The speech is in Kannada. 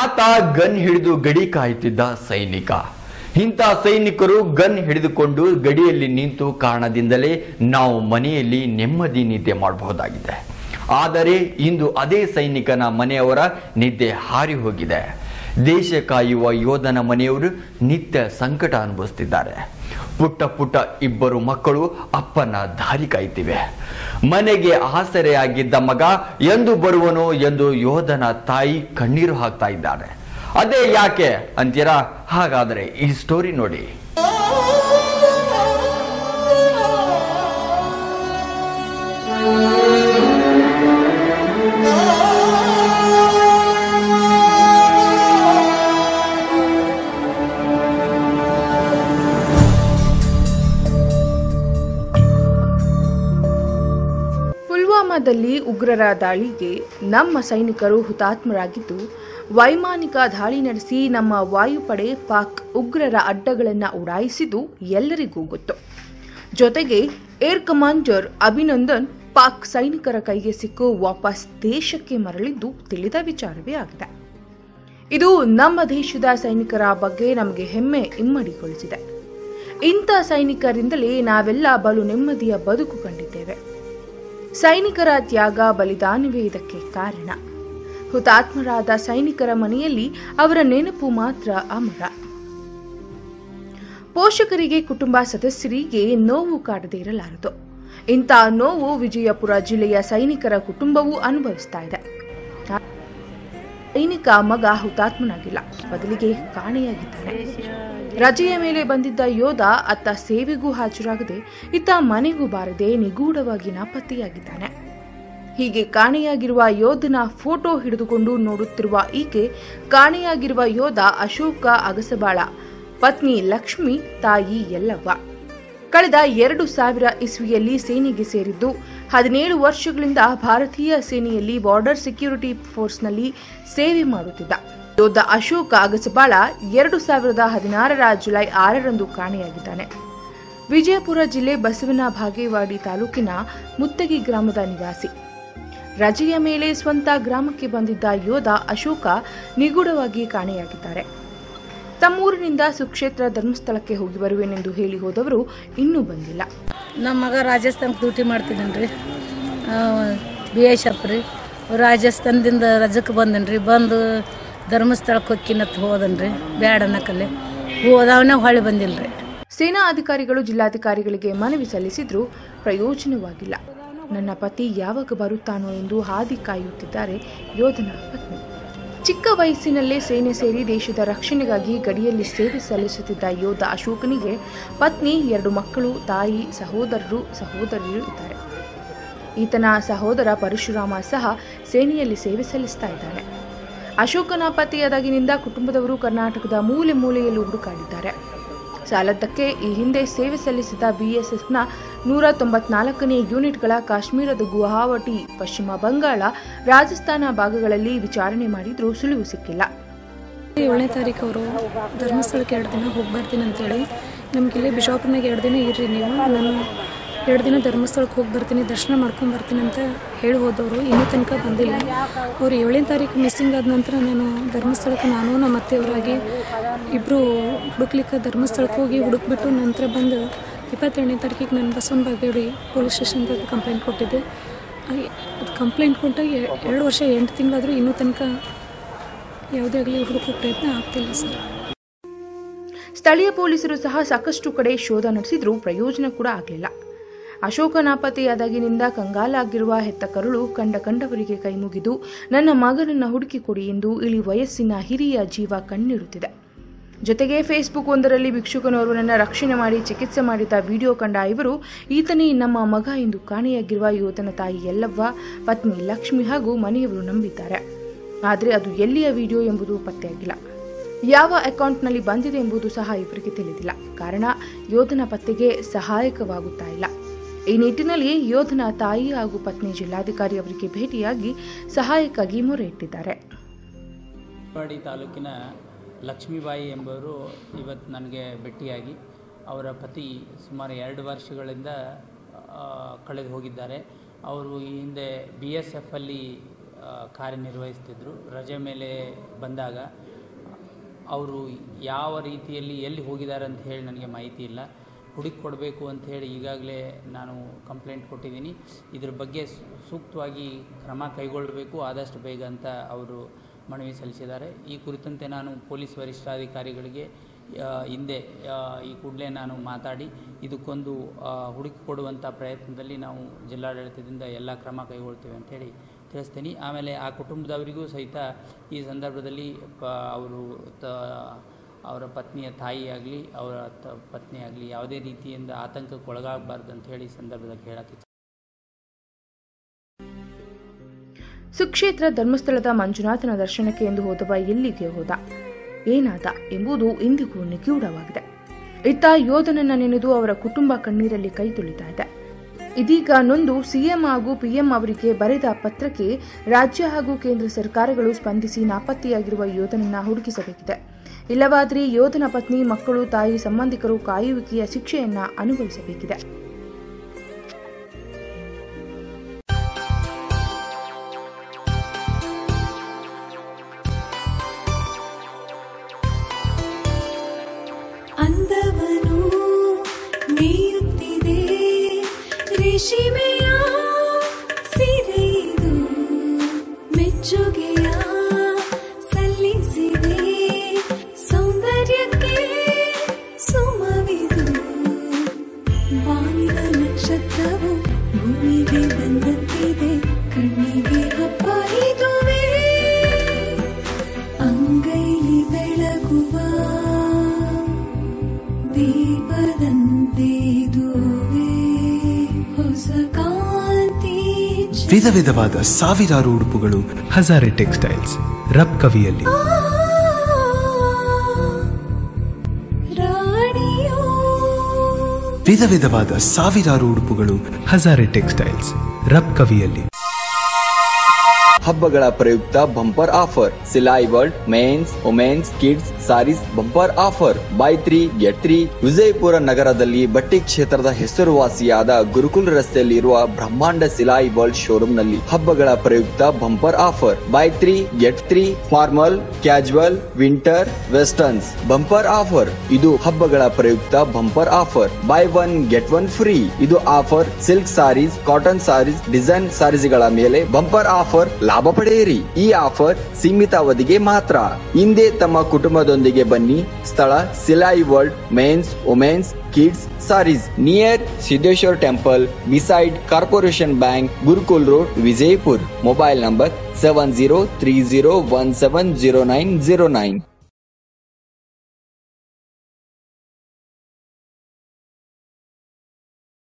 ಆತ ಗನ್ ಹಿಡಿದು ಗಡಿ ಕಾಯುತ್ತಿದ್ದ ಸೈನಿಕ. ಇಂಥ ಸೈನಿಕರು ಗನ್ ಹಿಡಿದುಕೊಂಡು ಗಡಿಯಲ್ಲಿ ನಿಂತು ಕಾರಣದಿಂದಲೇ ನಾವು ಮನೆಯಲ್ಲಿ ನೆಮ್ಮದಿ ನಿದ್ದೆ ಮಾಡಬಹುದಾಗಿದೆ. ಆದರೆ ಇಂದು ಅದೇ ಸೈನಿಕನ ಮನೆಯವರ ನಿದ್ದೆ ಹಾರಿ ಹೋಗಿದೆ. ದೇಶ ಕಾಯುವ ಯೋಧನ ಮನೆಯವರು ನಿತ್ಯ ಸಂಕಟ ಅನುಭವಿಸುತ್ತಿದ್ದಾರೆ ಪುಟ್ಟ ಪುಟ್ಟ ಇಬ್ಬರು ಮಕ್ಕಳು ಅಪ್ಪನ ದಾರಿ ಕಾಯ್ತಿವೆ. ಮನೆಗೆ ಆಸರೆಯಾಗಿದ್ದ ಮಗ ಎಂದು ಬರುವನು ಎಂದು ಯೋಧನ ತಾಯಿ ಕಣ್ಣೀರು ಹಾಕ್ತಾ ಇದ್ದಾರೆ ಅದೇ ಯಾಕೆ ಅಂತೀರಾ? ಹಾಗಾದರೆ ಈ ಸ್ಟೋರಿ ನೋಡಿ. ಪುಲ್ವಾಮಾದಲ್ಲಿ ಉಗ್ರರ ದಾಳಿಗೆ ನಮ್ಮ ಸೈನಿಕರು ಹುತಾತ್ಮರಾಗಿದ್ದು, ವೈಮಾನಿಕ ದಾಳಿ ನಡೆಸಿ ನಮ್ಮ ವಾಯುಪಡೆ ಪಾಕ್ ಉಗ್ರರ ಅಡ್ಡಗಳನ್ನು ಉಡಾಯಿಸಿದ್ದು ಎಲ್ಲರಿಗೂ ಗೊತ್ತು. ಜೊತೆಗೆ ಏರ್ ಕಮಾಂಡರ್ ಅಭಿನಂದನ್ ಪಾಕ್ ಸೈನಿಕರ ಕೈಗೆ ಸಿಕ್ಕು ವಾಪಸ್ ದೇಶಕ್ಕೆ ಮರಳಿದ್ದು ತಿಳಿದ ವಿಚಾರವೇ ಆಗಿದೆ. ಇದು ನಮ್ಮ ದೇಶದ ಸೈನಿಕರ ಬಗ್ಗೆ ನಮಗೆ ಹೆಮ್ಮೆ ಇಮ್ಮಡಿಗೊಳಿಸಿದೆ. ಇಂಥ ಸೈನಿಕರಿಂದಲೇ ನಾವೆಲ್ಲ ಬಲು ನೆಮ್ಮದಿಯ ಬದುಕು ಕಂಡಿದ್ದೇವೆ. ಸೈನಿಕರ ತ್ಯಾಗ ಬಲಿದಾನವೇ ಇದಕ್ಕೆ ಕಾರಣ. ಹುತಾತ್ಮರಾದ ಸೈನಿಕರ ಮನೆಯಲ್ಲಿ ಅವರ ನೆನಪು ಮಾತ್ರ ಅಮರ. ಪೋಷಕರಿಗೆ ಕುಟುಂಬ ಸದಸ್ಯರಿಗೆ ನೋವು ಕಾಡದೇ ಇರಲಾರದು. ಇಂಥ ನೋವು ವಿಜಯಪುರ ಜಿಲ್ಲೆಯ ಸೈನಿಕರ ಕುಟುಂಬವೂ ಅನುಭವಿಸ್ತಾ ಇದೆ. ಸೈನಿಕ ಮಗ ಹುತಾತ್ಮನಾಗಿಲ್ಲ. ಬದಲಿಗೆ ಕಾಣೆಯಾಗಿದ್ದಾನೆ. ರಜೆಯ ಮೇಲೆ ಬಂದಿದ್ದ ಯೋಧ ಅತ್ತ ಸೇವೆಗೂ ಹಾಜರಾಗದೆ ಇತ್ತ ಮನೆಗೂ ಬಾರದೆ ನಿಗೂಢವಾಗಿ ನಾಪತ್ತೆಯಾಗಿದ್ದಾನೆ. ಹೀಗೆ ಕಾಣೆಯಾಗಿರುವ ಯೋಧನ ಫೋಟೋ ಹಿಡಿದುಕೊಂಡು ನೋಡುತ್ತಿರುವ ಈಕೆ ಕಾಣೆಯಾಗಿರುವ ಯೋಧ ಅಶೋಕ ಅಗಸಬಾಳ, ಪತ್ನಿ ಲಕ್ಷ್ಮಿ, ತಾಯಿ ಯಲ್ಲವ್ವ. ಕಳೆದ ಎರಡು ಸಾವಿರ ಇಸ್ವಿಯಲ್ಲಿ ಸೇನೆಗೆ ಸೇರಿದ್ದು, ಹದಿನೇಳು ವರ್ಷಗಳಿಂದ ಭಾರತೀಯ ಸೇನೆಯಲ್ಲಿ ಬಾರ್ಡರ್ ಸೆಕ್ಯೂರಿಟಿ ಫೋರ್ಸ್ನಲ್ಲಿ ಸೇವೆ ಮಾಡುತ್ತಿದ್ದ. ಯೋಧ ಅಶೋಕ ಅಗಸಬಾಳ ಎರಡು ಸಾವಿರದ ಹದಿನಾರರ ಜುಲೈ ಆರರಂದು ಕಾಣೆಯಾಗಿದ್ದಾನೆ. ವಿಜಯಪುರ ಜಿಲ್ಲೆ ಬಸವನ ಭಾಗೇವಾಡಿ ತಾಲೂಕಿನ ಮುತ್ತಗಿ ಗ್ರಾಮದ ನಿವಾಸಿ. ರಜೆಯ ಮೇಲೆ ಸ್ವಂತ ಗ್ರಾಮಕ್ಕೆ ಬಂದಿದ್ದ ಯೋಧ ಅಶೋಕ ನಿಗೂಢವಾಗಿ ಕಾಣೆಯಾಗಿದ್ದಾರೆ. ತಮ್ಮೂರಿನಿಂದ ಸುಕ್ಷೇತ್ರ ಧರ್ಮಸ್ಥಳಕ್ಕೆ ಹೋಗಿ ಬರುವೆನೆಂದು ಹೇಳಿ ಹೋದವರು ಇನ್ನೂ ಬಂದಿಲ್ಲ. ನಮ್ಮ ಮಗ ರಾಜಸ್ಥಾನಕ್ಕೆ ಡ್ಯೂಟಿ ಮಾಡ್ತಿದ್ದೀನಿ ರೀ ಬಿ ಎಸ್ ಎಫ್ ರೀ. ರಾಜಸ್ಥಾನದಿಂದ ರಜಕ್ಕೆ ಬಂದನ್ ರೀ ಬಂದು ಧರ್ಮಸ್ಥಳಕ್ಕೆ ಹೊಕ್ಕಿನತ್ ಹೋದನ್ ರೀ ಬ್ಯಾಡ ಅನ್ನಕಲ್ಲಿ ಹೋದವನೇ ಹೊಳ್ಳಿ ಬಂದಿಲ್ಲ ರೀ ಸೇನಾ ಅಧಿಕಾರಿಗಳು ಜಿಲ್ಲಾಧಿಕಾರಿಗಳಿಗೆ ಮನವಿ ಸಲ್ಲಿಸಿದ್ರೂ ಪ್ರಯೋಜನವಾಗಿಲ್ಲ. ನನ್ನ ಪತಿ ಯಾವಾಗ ಬರುತ್ತಾನೋ ಎಂದು ಹಾದಿ ಕಾಯುತ್ತಿದ್ದಾರೆ ಯೋಧನ ಪತ್ನಿ. ಚಿಕ್ಕ ವಯಸ್ಸಿನಲ್ಲೇ ಸೇನೆ ಸೇರಿ ದೇಶದ ರಕ್ಷಣೆಗಾಗಿ ಗಡಿಯಲ್ಲಿ ಸೇವೆ ಸಲ್ಲಿಸುತ್ತಿದ್ದ ಯೋಧ ಅಶೋಕನಿಗೆ ಪತ್ನಿ, ಎರಡು ಮಕ್ಕಳು, ತಾಯಿ, ಸಹೋದರರು, ಸಹೋದರಿಯರು ಇದ್ದಾರೆ. ಈತನ ಸಹೋದರ ಪರಶುರಾಮ ಸಹ ಸೇನೆಯಲ್ಲಿ ಸೇವೆ ಸಲ್ಲಿಸ್ತಾ ಇದ್ದಾನೆ. ಅಶೋಕನ ಪತಿಯಾದಾಗಿನಿಂದ ಕುಟುಂಬದವರು ಕರ್ನಾಟಕದ ಮೂಲೆ ಮೂಲೆಯಲ್ಲೂ ಹುಡುಕಾಡಿದ್ದಾರೆ. ಸಾಲದ್ದಕ್ಕೆ ಈ ಹಿಂದೆ ಸೇವೆ ಸಲ್ಲಿಸಿದ ಬಿಎಸ್ಎಫ್ನ ನೂರ ತೊಂಬತ್ನಾಲ್ಕನೇ ಯೂನಿಟ್ಗಳ ಕಾಶ್ಮೀರದ ಗುವಾಹಟಿ, ಪಶ್ಚಿಮ ಬಂಗಾಳ, ರಾಜಸ್ಥಾನ ಭಾಗಗಳಲ್ಲಿ ವಿಚಾರಣೆ ಮಾಡಿದ್ರೂ ಸುಳಿವು ಸಿಕ್ಕಿಲ್ಲ. ಏಳನೇ ತಾರೀಕು ಅವರು ಧರ್ಮಸ್ಥಳಕ್ಕೆ ಎರಡು ದಿನ ಹೋಗಿ ಬರ್ತೀನಿ ಅಂತೇಳಿ. ನಮ್ಗೆ ಇಲ್ಲೇ ಬಿಜಾಪುರ್ನಾಗ ಎರಡು ದಿನ ಇರ್ರಿ ನೀವು. ನಾನು ಎರಡು ದಿನ ಧರ್ಮಸ್ಥಳಕ್ಕೆ ಹೋಗಿ ಬರ್ತೀನಿ, ದರ್ಶನ ಮಾಡ್ಕೊಂಡು ಬರ್ತೀನಿ ಅಂತ ಹೇಳಿ ಹೋದವರು, ಇನ್ನೂ ತನಕ ಬಂದಿಲ್ಲ. ಅವ್ರು ಏಳನೇ ತಾರೀಕು ಮಿಸ್ಸಿಂಗ್ ಆದ ನಂತರ ನಾನು ಧರ್ಮಸ್ಥಳಕ್ಕೆ ನಾನು, ನಮ್ಮ ಅತ್ತೆಯವರಾಗಿ ಇಬ್ಬರು ಹುಡುಕ್ಲಿಕ್ಕೆ ಧರ್ಮಸ್ಥಳಕ್ಕೆ ಹೋಗಿ ಹುಡುಕ್ಬಿಟ್ಟು ನಂತರ ಬಂದು ಇಪ್ಪತ್ತೆರಡನೇ ತಾರೀಕಿಗೆ ನಾನು ಬಸವನ ಬಾಗೇವಿ ಪೊಲೀಸ್ ಸ್ಟೇಷನ್ದಾಗ ಕಂಪ್ಲೇಂಟ್ ಕೊಟ್ಟಿದ್ದೆ. ಅದು ಕಂಪ್ಲೇಂಟ್ ಕೊಟ್ಟಾಗ ಎರಡು ವರ್ಷ, ಎಂಟು ತಿಂಗಳಾದರೂ ಇನ್ನೂ ತನಕ ಯಾವುದೇ ಆಗಲಿ ಹುಡುಕೋ ಪ್ರಯತ್ನ ಆಗ್ತಿಲ್ಲ ಸರ್. ಸ್ಥಳೀಯ ಪೊಲೀಸರು ಸಹ ಸಾಕಷ್ಟು ಕಡೆ ಶೋಧ ನಡೆಸಿದ್ರೂ ಪ್ರಯೋಜನ ಕೂಡ ಆಗಲಿಲ್ಲ. ಅಶೋಕ ನಾಪತ್ತೆಯಾದಾಗಿನಿಂದ ಕಂಗಾಲಾಗಿರುವ ಹೆತ್ತ ಕರುಳು ಕಂಡ ಕಂಡವರಿಗೆ ಕೈಮುಗಿದು ನನ್ನ ಮಗನನ್ನು ಹುಡುಕಿಕೊಡಿ ಎಂದು ಇಳಿ ವಯಸ್ಸಿನ ಹಿರಿಯ ಜೀವ ಕಣ್ಣಿಡುತ್ತಿದೆ ಜೊತೆಗೆ ಫೇಸ್ಬುಕ್ ಒಂದರಲ್ಲಿ ಭಿಕ್ಷುಕನೋರ್ವನನ್ನು ರಕ್ಷಣೆ ಮಾಡಿ ಚಿಕಿತ್ಸೆ ಮಾಡಿದ ವಿಡಿಯೋ ಕಂಡ ಇವರು, ಈತನೇ ನಮ್ಮ ಮಗ ಎಂದು ಕಾಣೆಯಾಗಿರುವ ಯೋಧನ ತಾಯಿ ಯಲ್ಲವ್ವ, ಪತ್ನಿ ಲಕ್ಷ್ಮಿ ಹಾಗೂ ಮನೆಯವರು ನಂಬಿದ್ದಾರೆ. ಆದರೆ ಅದು ಎಲ್ಲಿಯ ವಿಡಿಯೋ ಎಂಬುದು ಪತ್ತೆಯಾಗಿಲ್ಲ. ಯಾವ ಅಕೌಂಟ್ನಲ್ಲಿ ಬಂದಿದೆ ಎಂಬುದು ಸಹ ಇವರಿಗೆ ತಿಳಿದಿಲ್ಲ. ಕಾರಣ, ಯೋಧನ ಪತ್ತೆಗೆ ಸಹಾಯಕವಾಗುತ್ತಾ ಇಲ್ಲ. ಈ ನಿಟ್ಟಿನಲ್ಲಿ ಯೋಧನ ತಾಯಿ ಹಾಗೂ ಪತ್ನಿ ಜಿಲ್ಲಾಧಿಕಾರಿ ಅವರಿಗೆ ಭೇಟಿಯಾಗಿ ಸಹಾಯಕ್ಕಾಗಿ ಮೊರೆ ಇಟ್ಟಿದ್ದಾರೆ. ಪಾಡಿ ತಾಲೂಕಿನ ಲಕ್ಷ್ಮೀಬಾಯಿ ಎಂಬವರು ಇವತ್ತು ನನಗೆ ಭೇಟಿಯಾಗಿ ಅವರ ಪತಿ ಸುಮಾರು ಎರಡು ವರ್ಷಗಳಿಂದ ಕಳೆದು ಹೋಗಿದ್ದಾರೆ. ಅವರು ಈ ಹಿಂದೆ ಬಿ ಎಸ್ ಎಫಲ್ಲಿ ಕಾರ್ಯನಿರ್ವಹಿಸ್ತಿದ್ರು. ರಜೆ ಮೇಲೆ ಬಂದಾಗ ಅವರು ಯಾವ ರೀತಿಯಲ್ಲಿ ಎಲ್ಲಿ ಹೋಗಿದ್ದಾರೆ ಅಂತ ಹೇಳಿ ನನಗೆ ಮಾಹಿತಿ ಇಲ್ಲ. ಹುಡುಕಿ ಕೊಡಬೇಕು ಅಂತ ಹೇಳಿ ಈಗಾಗಲೇ ನಾನು ಕಂಪ್ಲೇಂಟ್ ಕೊಟ್ಟಿದ್ದೀನಿ. ಇದ್ರ ಬಗ್ಗೆ ಸೂಕ್ತವಾಗಿ ಕ್ರಮ ಕೈಗೊಳ್ಳಬೇಕು, ಆದಷ್ಟು ಬೇಗ ಅಂತ ಅವರು ಮನವಿ ಸಲ್ಲಿಸಿದ್ದಾರೆ. ಈ ಕುರಿತಂತೆ ನಾನು ಪೊಲೀಸ್ ವರಿಷ್ಠಾಧಿಕಾರಿಗಳಿಗೆ ಹಿಂದೆ ಈ ಕೂಡಲೇ ನಾನು ಮಾತಾಡಿ, ಇದಕ್ಕೊಂದು ಹುಡುಕಿ ಕೊಡುವಂಥ ಪ್ರಯತ್ನದಲ್ಲಿ ನಾವು ಜಿಲ್ಲಾಡಳಿತದಿಂದ ಎಲ್ಲ ಕ್ರಮ ಕೈಗೊಳ್ತೇವೆ ಅಂಥೇಳಿ ತಿಳಿಸ್ತೀನಿ. ಆಮೇಲೆ ಆ ಕುಟುಂಬದವರಿಗೂ ಸಹಿತ ಈ ಸಂದರ್ಭದಲ್ಲಿ ಅವರು ತ ಅವರ ಪತ್ನಿಯ ತಾಯಿ ಆಗಲಿ, ಅವರ ತ, ಪತ್ನಿ ಆಗಲಿ ಯಾವುದೇ ರೀತಿಯಿಂದ ಆತಂಕಕ್ಕೆ ಒಳಗಾಗಬಾರ್ದು ಅಂತ ಹೇಳಿ ಸಂದರ್ಭದಲ್ಲಿ ಹೇಳಕ್ಕೆ ಸುಕ್ಷೇತ್ರ ಧರ್ಮಸ್ಥಳದ ಮಂಜುನಾಥನ ದರ್ಶನಕ್ಕೆ ಎಂದು ಹೋದವ ಎಲ್ಲಿಗೆ ಹೋದ. ಏನಾದ ಎಂಬುದು ಇಂದಿಗೂ ನಿಗೂಢವಾಗಿದೆ. ಇತ್ತ ಯೋಧನನ್ನ ನೆನೆದು ಅವರ ಕುಟುಂಬ ಕಣ್ಣೀರಲ್ಲಿ ಕೈ ತುಳಿತಾ ಇದೆ. ಇದೀಗ ನೊಂದು ಸಿಎಂ ಹಾಗೂ ಪಿಎಂ ಅವರಿಗೆ ಬರೆದ ಪತ್ರಕ್ಕೆ ರಾಜ್ಯ ಹಾಗೂ ಕೇಂದ್ರ ಸರ್ಕಾರಗಳು ಸ್ಪಂದಿಸಿ ನಾಪತ್ತೆಯಾಗಿರುವ ಯೋಧನನ್ನ ಹುಡುಕಿಸಬೇಕಿದೆ. ಇಲ್ಲವಾದರೆ ಯೋಧನ ಪತ್ನಿ ಮಕ್ಕಳು ತಾಯಿ ಸಂಬಂಧಿಕರು ಕಾಯುವಿಕೆಯ ಶಿಕ್ಷೆಯನ್ನ ಅನುಭವಿಸಬೇಕಿದೆ. ಅಂದವನು ಮೇಯುತ್ತಿದೆ ರೇಷಿಮೆಯ ಬಾನಿನ ನಕ್ಷತ್ರವು ಭೂಮಿಗೆ ಬಂದಂತಿದೆ ಕಣ್ಣಿಗೆ ಹಬ್ಬ ಇದುವೇ. ಅಂಗೈಲಿ ಬೆಳಗುವ ದೀಪದಂತೆ ಇದುವೇ. ಹೊಸ ಕಾಂತಿ ವಿಧ ವಿಧವಾದ ಸಾವಿರಾರು ಉಡುಪುಗಳು ಹಜಾರೆ ಟೆಕ್ಸ್ಟೈಲ್ಸ್ ರಬ್ ಕವಿಯಲ್ಲಿ. ವಿಧ ವಿಧವಾದ ಸಾವಿರಾರು ಉಡುಪುಗಳು ಹಜಾರೆ ಟೆಕ್ಸ್ಟೈಲ್ಸ್ ರಬ್ ಕವಿಯಲ್ಲಿ. ಹಬ್ಬಗಳ ಪ್ರಯುಕ್ತ bumper offer. Silai world men's women's kids saris bumper offer. Buy three get three Vijayapura ನಗರದಲ್ಲಿ ಬಟ್ಟೆ ಕ್ಷೇತ್ರದ ಹೆಸರುವಾಸಿಯಾದ ಗುರುಕುಲ್ ರಸ್ತೆಯಲ್ಲಿ ಇರುವ ಬ್ರಹ್ಮಾಂಡ ಸಿಲಾಯಿ ವರ್ಲ್ಡ್ ಶೋರೂಮ್ನಲ್ಲಿ ಹಬ್ಬಗಳ ಪ್ರಯುಕ್ತ bumper offer. Buy three get three formal casual winter westerns bumper offer. ಇದು ಹಬ್ಬಗಳ ಪ್ರಯುಕ್ತ bumper offer. Buy one get one free ಇದು offer. Silk saris cotton saris design ಸಾರೀಸ್ಗಳ ಮೇಲೆ ಬಂಪರ್ ಆಫರ್. ಲಾಭ ಪಡೆಯಿರಿ. ಈ ಆಫರ್ ಸೀಮಿತ ಅವಧಿಗೆ ಮಾತ್ರ. ಹಿಂದೆ ತಮ್ಮ ಕುಟುಂಬದೊಂದಿಗೆ ಬನ್ನಿ. ಸ್ಥಳ Silai world men's, women's, kids, saris. Near Siddheshwar temple beside corporation bank, Gurukul road, Vijayapur. Mobile number seven zero three zero one seven zero nine zero nine.